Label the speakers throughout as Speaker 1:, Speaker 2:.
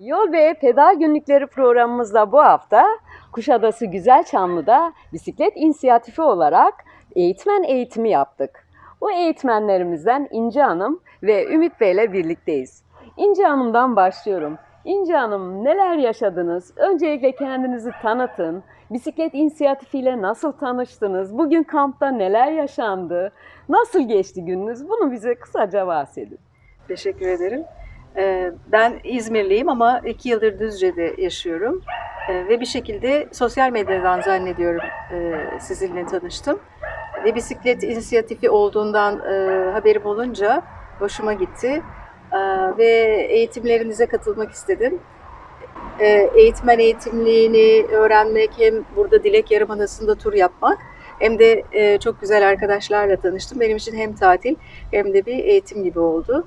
Speaker 1: Yol ve Peda Günlükleri programımızda bu hafta Kuşadası Güzelçamlı'da bisiklet inisiyatifi olarak eğitmen eğitimi yaptık. Bu eğitmenlerimizden İnce Hanım ve Ümit Bey ile birlikteyiz. İnce Hanım'dan başlıyorum. İnce Hanım neler yaşadınız? Öncelikle kendinizi tanıtın. Bisiklet inisiyatifiyle nasıl tanıştınız? Bugün kampta neler yaşandı? Nasıl geçti gününüz? Bunu bize kısaca bahsedin.
Speaker 2: Teşekkür ederim. Ee, Ben İzmirliyim ama iki yıldır Düzce'de yaşıyorum. Ee, Ve bir şekilde sosyal medyadan zannediyorum e, sizinle tanıştım. Ve bisiklet inisiyatifi olduğundan e, haberim olunca hoşuma gitti. Ee, Ve eğitimlerinize katılmak istedim. Eğitmen eğitimliğini öğrenmek hem burada Dilek Yarımadası'nda tur yapmak hem de e, çok güzel arkadaşlarla tanıştım. Benim için hem tatil hem de bir eğitim gibi oldu.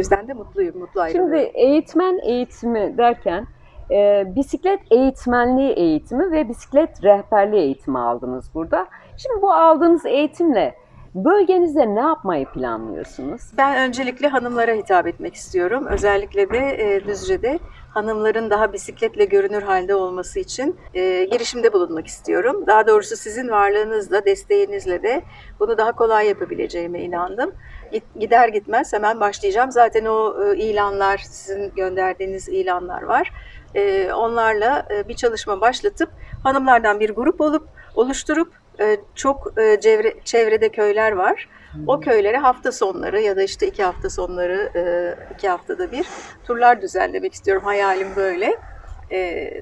Speaker 2: Yüzden de mutluyum, mutlu ayrılıyorum.
Speaker 1: Şimdi eğitmen eğitimi derken e, bisiklet eğitmenliği eğitimi ve bisiklet rehberliği eğitimi aldınız burada. Şimdi bu aldığınız eğitimle bölgenizde ne yapmayı planlıyorsunuz?
Speaker 2: Ben öncelikle hanımlara hitap etmek istiyorum. Özellikle de e, Düzce'de hanımların daha bisikletle görünür halde olması için e, girişimde bulunmak istiyorum. Daha doğrusu sizin varlığınızla, desteğinizle de bunu daha kolay yapabileceğime inandım. Git- Gider gitmez hemen başlayacağım. Zaten o e, ilanlar, sizin gönderdiğiniz ilanlar var. E, onlarla e, bir çalışma başlatıp hanımlardan bir grup olup oluşturup çok çevre, çevrede köyler var. O köylere hafta sonları ya da işte iki hafta sonları, iki haftada bir turlar düzenlemek istiyorum. Hayalim böyle.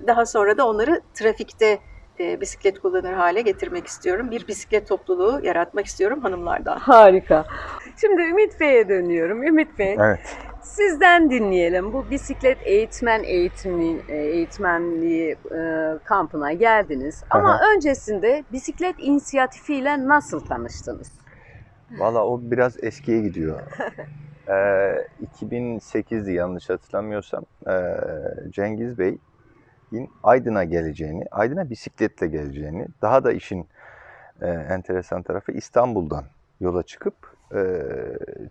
Speaker 2: Daha sonra da onları trafikte e, bisiklet kullanır hale getirmek istiyorum. Bir bisiklet topluluğu yaratmak istiyorum hanımlardan.
Speaker 1: Harika. Şimdi Ümit Bey'e dönüyorum. Ümit Bey,
Speaker 3: Evet.
Speaker 1: sizden dinleyelim. Bu bisiklet eğitmen eğitimli, e, eğitmenliği e, kampına geldiniz. Ama
Speaker 3: Aha.
Speaker 1: öncesinde bisiklet inisiyatifiyle nasıl tanıştınız?
Speaker 3: Valla o biraz eskiye gidiyor. Ee, 2008'di yanlış hatırlamıyorsam. Ee, Cengiz Bey'in Aydın'a geleceğini, Aydın'a bisikletle geleceğini, daha da işin e, enteresan tarafı İstanbul'dan yola çıkıp e,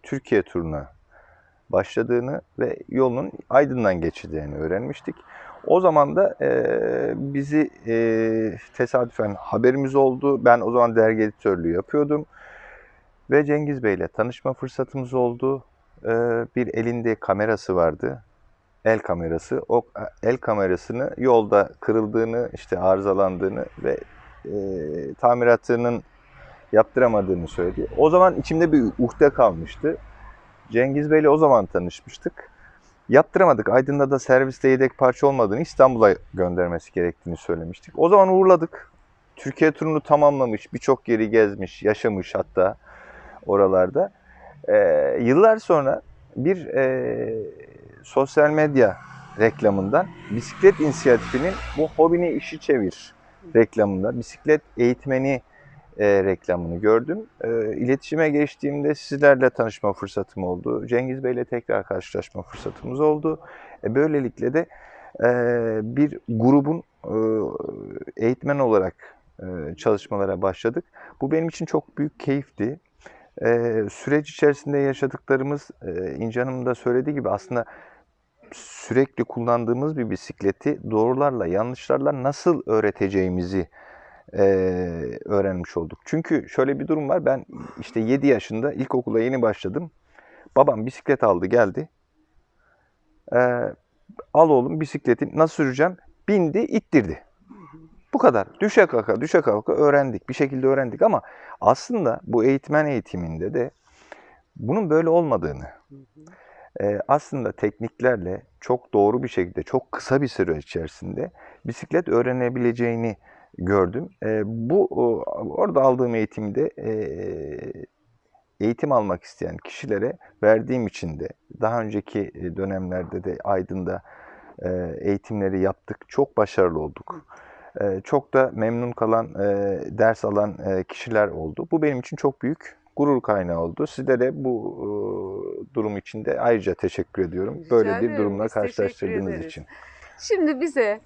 Speaker 3: Türkiye turuna başladığını ve yolun Aydın'dan geçeceğini öğrenmiştik. O zaman da e, bizi e, tesadüfen haberimiz oldu. Ben o zaman dergi editörlüğü yapıyordum. Ve Cengiz Bey'le tanışma fırsatımız oldu. Ee, bir elinde kamerası vardı. El kamerası. O el kamerasını yolda kırıldığını, işte arızalandığını ve e, tamiratının yaptıramadığını söyledi. O zaman içimde bir uhde kalmıştı. Cengiz Bey'le o zaman tanışmıştık. Yaptıramadık. Aydın'da da serviste yedek parça olmadığını, İstanbul'a göndermesi gerektiğini söylemiştik. O zaman uğurladık. Türkiye turunu tamamlamış, birçok yeri gezmiş, yaşamış hatta oralarda. Ee, yıllar sonra bir e, sosyal medya reklamından bisiklet inisiyatifinin bu hobini işi çevir reklamında bisiklet eğitmeni e, reklamını gördüm. E, iletişime geçtiğimde sizlerle tanışma fırsatım oldu. Cengiz Bey'le tekrar karşılaşma fırsatımız oldu. E, böylelikle de e, bir grubun e, eğitmen olarak e, çalışmalara başladık. Bu benim için çok büyük keyifti. Ee, süreç içerisinde yaşadıklarımız e, İnce Hanım da söylediği gibi aslında sürekli kullandığımız bir bisikleti doğrularla yanlışlarla nasıl öğreteceğimizi e, öğrenmiş olduk. Çünkü şöyle bir durum var. Ben işte 7 yaşında ilkokula yeni başladım. Babam bisiklet aldı geldi. Ee, al oğlum bisikleti nasıl süreceğim? Bindi ittirdi. Bu kadar. Düşe kalka düşe kalka öğrendik. Bir şekilde öğrendik ama aslında bu eğitmen eğitiminde de bunun böyle olmadığını, e, aslında tekniklerle çok doğru bir şekilde, çok kısa bir süre içerisinde bisiklet öğrenebileceğini gördüm. E, bu orada aldığım eğitimde e, eğitim almak isteyen kişilere verdiğim için de daha önceki dönemlerde de Aydın'da e, eğitimleri yaptık. Çok başarılı olduk. E, çok da memnun kalan, e, ders alan e, kişiler oldu. Bu benim için çok büyük gurur kaynağı oldu. Sizlere bu e, durum için de ayrıca teşekkür ediyorum.
Speaker 1: Rica
Speaker 3: Böyle bir
Speaker 1: ederim.
Speaker 3: durumla
Speaker 1: Biz
Speaker 3: karşılaştırdığınız için.
Speaker 1: Şimdi bize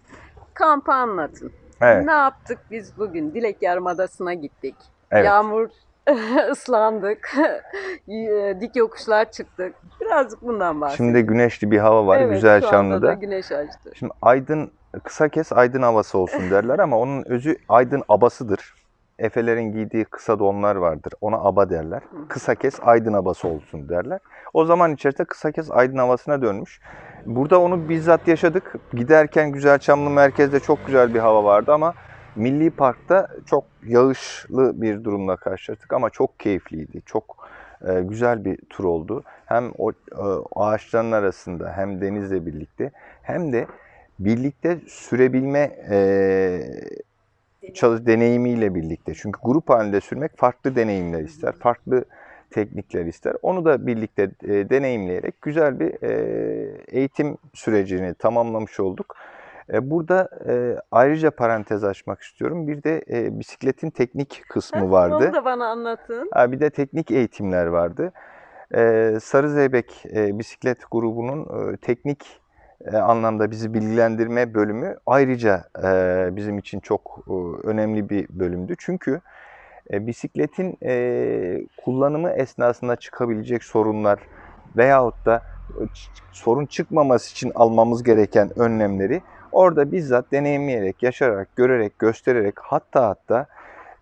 Speaker 1: kampı anlatın.
Speaker 3: Evet,
Speaker 1: Ne yaptık biz bugün? Dilek Yarımadası'na gittik.
Speaker 3: evet.
Speaker 1: Yağmur ıslandık, e, dik yokuşlar çıktık. Birazcık bundan bahsedelim.
Speaker 3: Şimdi güneşli bir hava var,
Speaker 1: evet,
Speaker 3: güzel
Speaker 1: şu anda da güneş açtı.
Speaker 3: Şimdi Aydın, kısa kes Aydın havası olsun derler ama onun özü Aydın abasıdır. Efelerin giydiği kısa donlar vardır. Ona aba derler. Kısa kes Aydın abası olsun derler. O zaman içerisinde kısa kes Aydın havasına dönmüş. Burada onu bizzat yaşadık. Giderken Güzelçamlı merkezde çok güzel bir hava vardı ama Milli Park'ta çok yağışlı bir durumla karşılaştık ama çok keyifliydi. Çok e, güzel bir tur oldu. Hem o e, ağaçların arasında hem denizle birlikte hem de birlikte sürebilme e, çalış deneyimiyle birlikte. Çünkü grup halinde sürmek farklı deneyimler ister, farklı teknikler ister. Onu da birlikte e, deneyimleyerek güzel bir e, eğitim sürecini tamamlamış olduk. E, burada e, ayrıca parantez açmak istiyorum. Bir de e, bisikletin teknik kısmı vardı.
Speaker 1: Onu da bana anlatın.
Speaker 3: Ha, bir de teknik eğitimler vardı. Ee, Sarı Zeybek e, bisiklet grubunun e, teknik e, anlamda bizi bilgilendirme bölümü ayrıca e, bizim için çok e, önemli bir bölümdü. Çünkü bisikletin kullanımı esnasında çıkabilecek sorunlar veyahut da sorun çıkmaması için almamız gereken önlemleri orada bizzat deneyimleyerek, yaşayarak, görerek, göstererek hatta hatta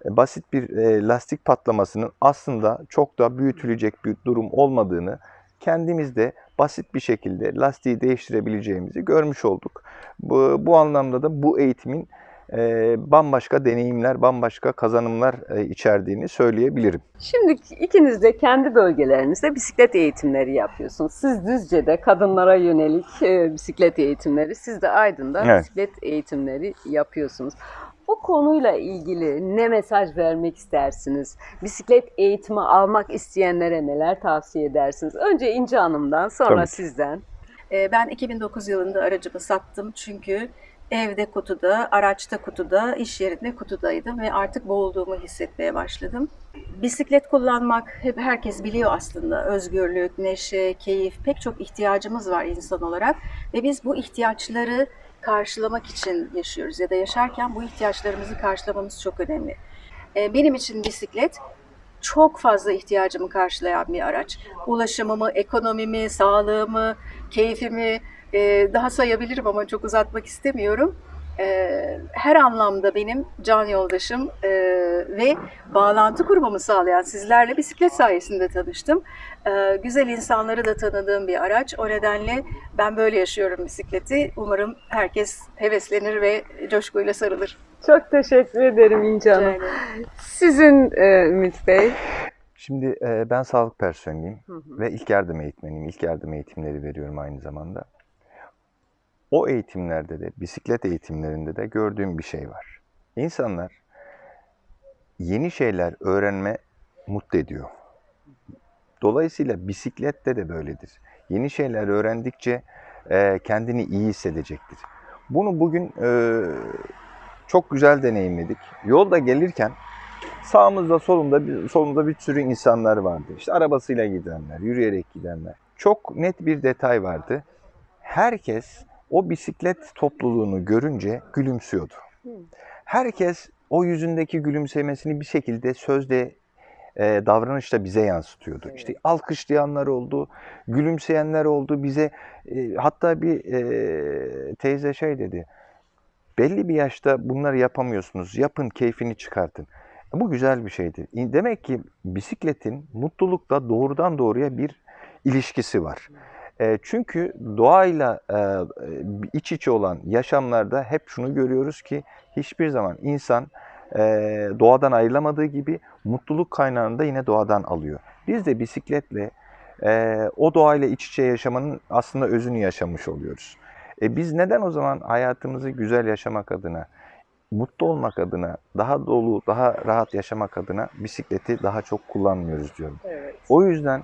Speaker 3: basit bir lastik patlamasının aslında çok da büyütülecek bir durum olmadığını kendimizde basit bir şekilde lastiği değiştirebileceğimizi görmüş olduk. Bu, bu anlamda da bu eğitimin e, bambaşka deneyimler, bambaşka kazanımlar e, içerdiğini söyleyebilirim.
Speaker 1: Şimdi ikiniz de kendi bölgelerinizde bisiklet eğitimleri yapıyorsunuz. Siz Düzce'de kadınlara yönelik e, bisiklet eğitimleri, siz de Aydın'da
Speaker 3: Evet.
Speaker 1: bisiklet eğitimleri yapıyorsunuz. Bu konuyla ilgili ne mesaj vermek istersiniz? Bisiklet eğitimi almak isteyenlere neler tavsiye edersiniz? Önce İnce Hanım'dan, sonra
Speaker 3: Tabii
Speaker 1: sizden.
Speaker 2: Ee, Ben 2009 yılında aracımı sattım çünkü evde kutuda, araçta kutuda, iş yerinde kutudaydım ve artık boğulduğumu hissetmeye başladım. Bisiklet kullanmak hep herkes biliyor aslında. Özgürlük, neşe, keyif pek çok ihtiyacımız var insan olarak ve biz bu ihtiyaçları karşılamak için yaşıyoruz ya da yaşarken bu ihtiyaçlarımızı karşılamamız çok önemli. Ee, Benim için bisiklet çok fazla ihtiyacımı karşılayan bir araç. Ulaşımımı, ekonomimi, sağlığımı, keyfimi e, daha sayabilirim ama çok uzatmak istemiyorum. E, her anlamda benim can yoldaşım e, ve bağlantı kurmamı sağlayan sizlerle bisiklet sayesinde tanıştım. E, güzel insanları da tanıdığım bir araç. O nedenle ben böyle yaşıyorum bisikleti. Umarım herkes heveslenir ve coşkuyla sarılır.
Speaker 1: Çok teşekkür ederim İnce Hanım. Sizin e, Ümit Bey.
Speaker 3: Şimdi e, ben sağlık personeliyim
Speaker 1: Hı hı.
Speaker 3: ve ilk yardım eğitmeniyim. İlk yardım eğitimleri veriyorum aynı zamanda. O eğitimlerde de, bisiklet eğitimlerinde de gördüğüm bir şey var. İnsanlar yeni şeyler öğrenme mutlu ediyor. Dolayısıyla bisiklette de böyledir. Yeni şeyler öğrendikçe e, kendini iyi hissedecektir. Bunu bugün e, çok güzel deneyimledik. Yolda gelirken sağımızda solumda bir, solumda bir sürü insanlar vardı. İşte arabasıyla gidenler, yürüyerek gidenler. Çok net bir detay vardı. Herkes o bisiklet topluluğunu görünce gülümsüyordu. Herkes o yüzündeki gülümsemesini bir şekilde sözde e, davranışla bize yansıtıyordu.
Speaker 1: Evet.
Speaker 3: İşte alkışlayanlar oldu, gülümseyenler oldu bize. e, hatta bir e, teyze şey dedi. Belli bir yaşta bunları yapamıyorsunuz. Yapın, keyfini çıkartın. Bu güzel bir şeydi. Demek ki bisikletin mutlulukla doğrudan doğruya bir ilişkisi var. E, çünkü doğayla e, e, iç içe olan yaşamlarda hep şunu görüyoruz ki hiçbir zaman insan doğadan ayrılamadığı gibi mutluluk kaynağını da yine doğadan alıyor. Biz de bisikletle o doğayla iç içe yaşamanın aslında özünü yaşamış oluyoruz. E, biz neden o zaman hayatımızı güzel yaşamak adına, mutlu olmak adına, daha dolu, daha rahat yaşamak adına bisikleti daha çok kullanmıyoruz diyorum.
Speaker 1: Evet.
Speaker 3: O yüzden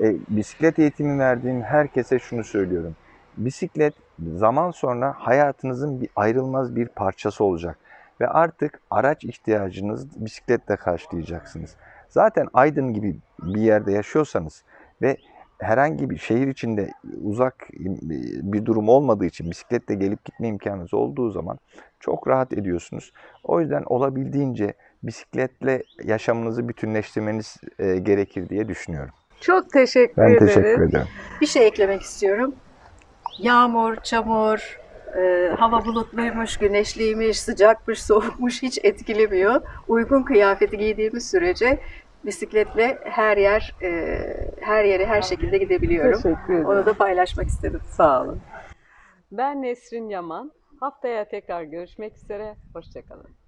Speaker 3: e, bisiklet eğitimi verdiğim herkese şunu söylüyorum. Bisiklet zaman sonra hayatınızın bir ayrılmaz bir parçası olacak ve artık araç ihtiyacınız bisikletle karşılayacaksınız. Zaten Aydın gibi bir yerde yaşıyorsanız ve herhangi bir şehir içinde uzak bir durum olmadığı için bisikletle gelip gitme imkanınız olduğu zaman çok rahat ediyorsunuz. O yüzden olabildiğince bisikletle yaşamınızı bütünleştirmeniz e, gerekir diye düşünüyorum.
Speaker 2: Çok teşekkür
Speaker 3: Ben
Speaker 2: ederim.
Speaker 3: teşekkür ederim.
Speaker 2: Bir şey eklemek istiyorum. Yağmur, çamur, e, hava bulutluymuş, güneşliymiş, sıcakmış, soğukmuş hiç etkilemiyor. Uygun kıyafeti giydiğimiz sürece bisikletle her yer, e, her yere her şekilde gidebiliyorum.
Speaker 1: Teşekkür ederim.
Speaker 2: Onu da paylaşmak istedim.
Speaker 1: Sağ olun. Ben Nesrin Yaman. Haftaya tekrar görüşmek üzere. Hoşçakalın.